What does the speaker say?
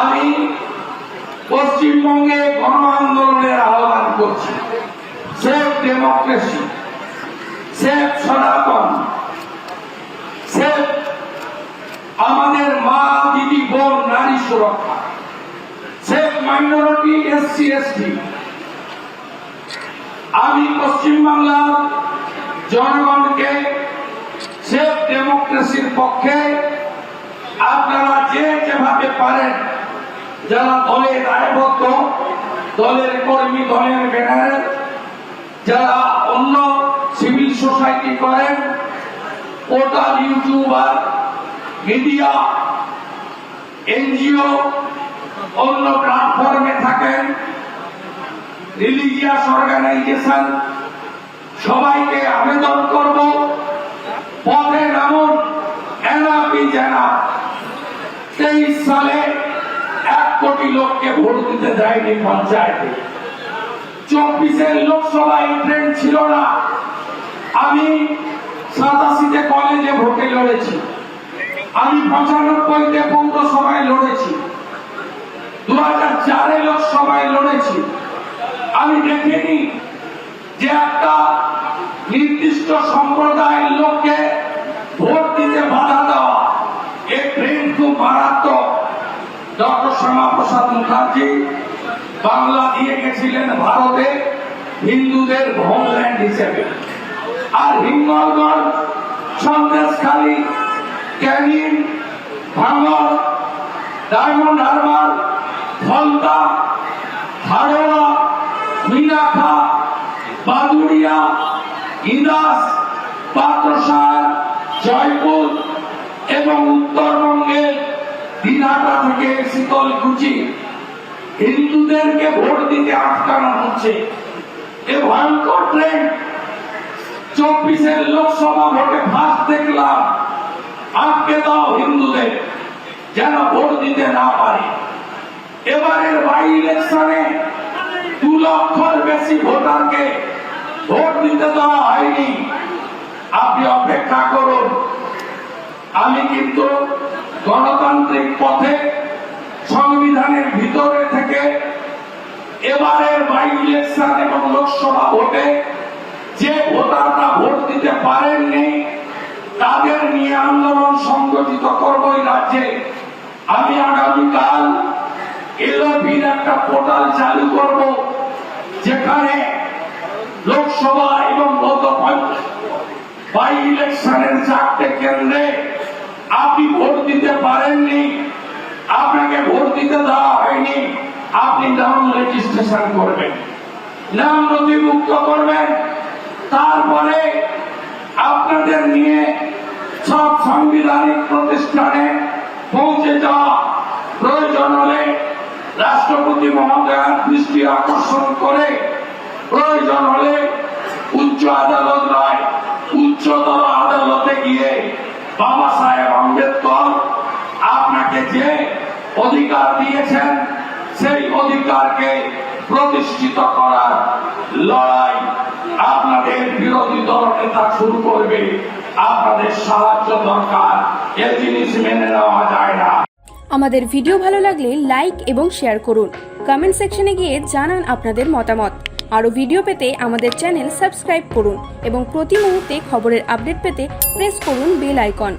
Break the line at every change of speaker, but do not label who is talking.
আমি পশ্চিমবঙ্গে গণ আন্দোলনের আহ্বান করছি। Safe democracy, safe Sanatan, safe আমাদের মা, দিদি, বোন, নারী সুরক্ষা, সেফ মাইনরিটি এসসি এসটি আমি পশ্চিমবাংলার জনগণকে সেফ ডেমোক্রেসির পক্ষে আপনারা যে যেভাবে পারেন যারা দলে দায়বদ্ধ, দলের কর্মী, দলের ব্যানারের যারা অন্য সিভিল সোসাইটি করেন পোর্টাল ইউটিউবার, মিডিয়া, এনজিও, অন্য প্ল্যাটফর্মে থাকেন রিলিজিয়াস অর্গানাইজেশন সবাইকে আবেদন কোটি লোককে ভোট দিতে দেয়নি পঞ্চায়েতে। চব্বিশের লোকসভায় ট্রেন ছিল না। আমি সাতাশিতে কলেজে ভোটে লড়েছি। আমি পঁচানব্বইতে পৌরসভায় লড়েছি। দু হাজার চারে লোকসভায় লড়েছি। আমি দেখিনি যে একটা নির্দিষ্ট সম্প্রদায়ের লোককে ভোট দিতে বাধা শ্যামাপ্রসাদ মুখার্জি বাংলা দিয়ে গেছিলেন ভারতে হিন্দুদের হোমল্যান্ড হিসেবে। আর Hingalganj Sandeshkhali, Canning, Bhangar, Diamond Harbour Falta Haroa Minakhan, Baduria, ইদাস, Patrasayer, Jaipur এবং উত্তরবঙ্গের দিনহাটা থেকে শীতল শীতলকুচি হিন্দুদেরকে ভোট দিতে আটকানো হচ্ছে। এ ভয়ঙ্কর ট্রেন্ড চব্বিশের লোকসভা ভোটে ফাঁস দেখলাম। আটকে দাও হিন্দুদের, যেন ভোট দিতে না পারে। এবারের বাই ইলেকশনে দু লক্ষর বেশি ভোটারকে ভোট দিতে দেওয়া হয়নি। আপনি অপেক্ষা করুন। আমি কিন্তু গণতান্ত্রিক পথে সংবিধানের ভিতরে থেকে এবারের বাই ইলেকশন এবং লোকসভা ভোটে যে ভোটাররা ভোট দিতে পারেননি, তাদের নিয়ে আন্দোলন সংগঠিত করব রাজ্যে। আমি আগামীকাল এলপির একটা পোর্টাল চালু করব, যেখানে লোকসভা এবং গত বাই ইলেকশনের চারটে কেন্দ্রে আপনি ভোট দিতে পারেননি। আপনাকে ভোট দিতে দেওয়া হয়নি। আপনি নাম রেজিস্ট্রেশন করবেন। নাম নথিভুক্ত করবেন। তারপরে আপনাদের নিয়ে সব সাংবিধানিক প্রতিষ্ঠানে পৌঁছে যাওয়া প্রয়োজন হলে রাষ্ট্রপতি মহোদয়ের দৃষ্টি আকর্ষণ করে প্রয়োজন হলে উচ্চ আদালত নয়, উচ্চতর আদালতে গিয়ে বাবা অধিকার দিয়েছেন, সেই অধিকারকে প্রতিষ্ঠিত করার লড়াই আপনাদের বিরোধী দল নেতা শুরু করবে। আপনাদের সাহায্য দরকার, এ জিনিস মেনে নেওয়া যায় না।
আমাদের ভিডিও ভালো লাগলে লাইক এবং শেয়ার করুন। কমেন্ট সেকশনে গিয়ে জানান আপনাদের মতামত। আরও ভিডিও পেতে আমাদের চ্যানেল সাবস্ক্রাইব করুন এবং প্রতি মুহূর্তে খবরের আপডেট পেতে প্রেস করুন বেল আইকন।